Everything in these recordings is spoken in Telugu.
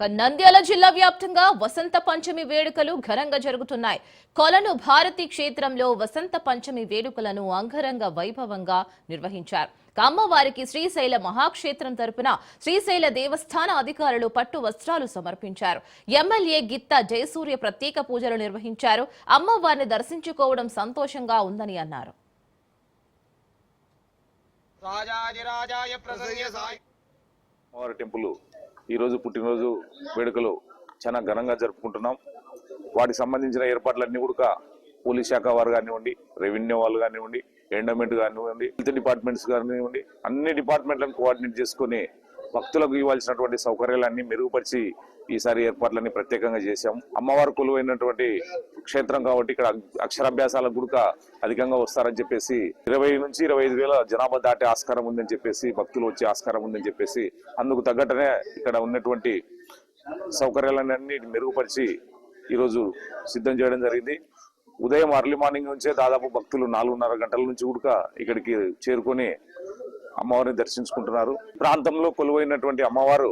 నంద్యాల జిల్లా వ్యాప్తంగా వసంత పంచమి వేడుకలు ఘనంగా జరుగుతున్నాయి. కొలను భారతి క్షేత్రంలో వసంత పంచమి వేడుకలను అంగరంగ వైభవంగా నిర్వహించారు. అమ్మవారికి శ్రీశైల మహాక్షేత్రం తరపున శ్రీశైల దేవస్థాన అధికారులు పట్టు వస్త్రాలు సమర్పించారు. ఎమ్మెల్యే గిత్త జయసూర్య ప్రత్యేక పూజలు నిర్వహించారు. అమ్మవారిని దర్శించుకోవడం సంతోషంగా ఉందని అన్నారు. టెంపుల్ ఈరోజు పుట్టినరోజు వేడుకలు చాలా ఘనంగా జరుపుకుంటున్నాం. వాటికి సంబంధించిన ఏర్పాట్లన్నీ కూడా పోలీస్ శాఖ వారు కానివ్వండి రెవెన్యూ వాళ్ళు కానివ్వండి ఎండోమెంట్ కానివ్వండి హెల్త్ డిపార్ట్మెంట్స్ కానివ్వండి అన్ని డిపార్ట్మెంట్లను కోఆర్డినేట్ చేసుకొని భక్తులకు ఇవ్వాల్సినటువంటి సౌకర్యాలన్నీ మెరుగుపరిచి ఈసారి ఏర్పాట్లన్నీ ప్రత్యేకంగా చేశాం. అమ్మవారు కొలువైనటువంటి క్షేత్రం కాబట్టి ఇక్కడ అక్షరాభ్యాసాలకు కూడా అధికంగా వస్తారని చెప్పేసి ఇరవై నుంచి ఇరవై ఐదు వేల జనాభా దాటే ఆస్కారం ఉందని చెప్పేసి భక్తులు వచ్చే ఆస్కారం ఉందని చెప్పేసి అందుకు తగ్గట్టునే ఇక్కడ ఉన్నటువంటి సౌకర్యాలన్నీ మెరుగుపరిచి ఈరోజు సిద్ధం చేయడం జరిగింది. ఉదయం అర్లీ మార్నింగ్ నుంచే దాదాపు భక్తులు నాలుగున్నర గంటల నుంచి కూడా ఇక్కడికి చేరుకొని అమ్మవారిని దర్శించుకుంటున్నారు. ప్రాంతంలో కొలువైనటువంటి అమ్మవారు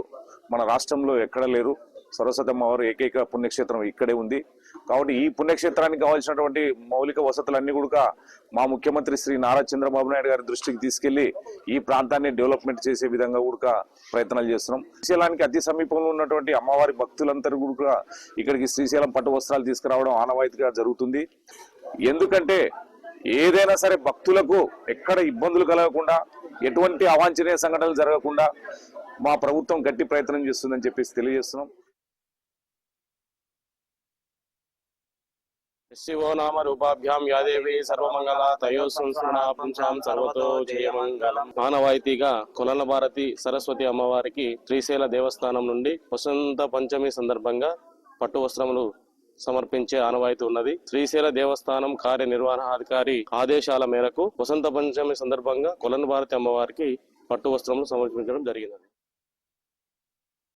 మన రాష్ట్రంలో ఎక్కడ లేరు. సరస్వతి అమ్మవారు ఏకైక పుణ్యక్షేత్రం ఇక్కడే ఉంది. కాబట్టి ఈ పుణ్యక్షేత్రానికి కావాల్సినటువంటి మౌలిక వసతులన్నీ కూడా మా ముఖ్యమంత్రి శ్రీ నారా చంద్రబాబు నాయుడు గారి దృష్టికి తీసుకెళ్ళి ఈ ప్రాంతాన్ని డెవలప్మెంట్ చేసే విధంగా కూడా ప్రయత్నాలు చేస్తున్నాం. శ్రీశైలానికి అతి సమీపంలో ఉన్నటువంటి అమ్మవారి భక్తులందరూ కూడా ఇక్కడికి శ్రీశైలం పట్టు వస్త్రాలు తీసుకురావడం ఆనవాయితీగా జరుగుతుంది. ఎందుకంటే ఏదైనా సరే భక్తులకు ఎక్కడ ఇబ్బందులు కలగకుండా ఎటువంటి అవాంఛనీయ సంఘటనలు జరగకుండా మా ప్రభుత్వం గట్టి ప్రయత్నం చేస్తుందని చెప్పేసి తెలియజేస్తున్నాం. శివో నామ రూపాభ్యాం యాదేవి సర్వమంగళ తయో సంస్మరణ పుంసాం సర్వతో జయమంగళం మానవాయితీగా కొలన భారతి సరస్వతి అమ్మవారికి శ్రీశైల దేవస్థానం నుండి వసంత పంచమి సందర్భంగా పట్టు వస్త్రములు సమర్పించే ఆనవాయితీ ఉన్నది. శ్రీశైల దేవస్థానం కార్యనిర్వహణాధికారి ఆదేశాల మేరకు వసంత పంచమి సందర్భంగా కొలను భారతి అమ్మవారికి పట్టు వస్త్రములు సమర్పించడం జరిగినది.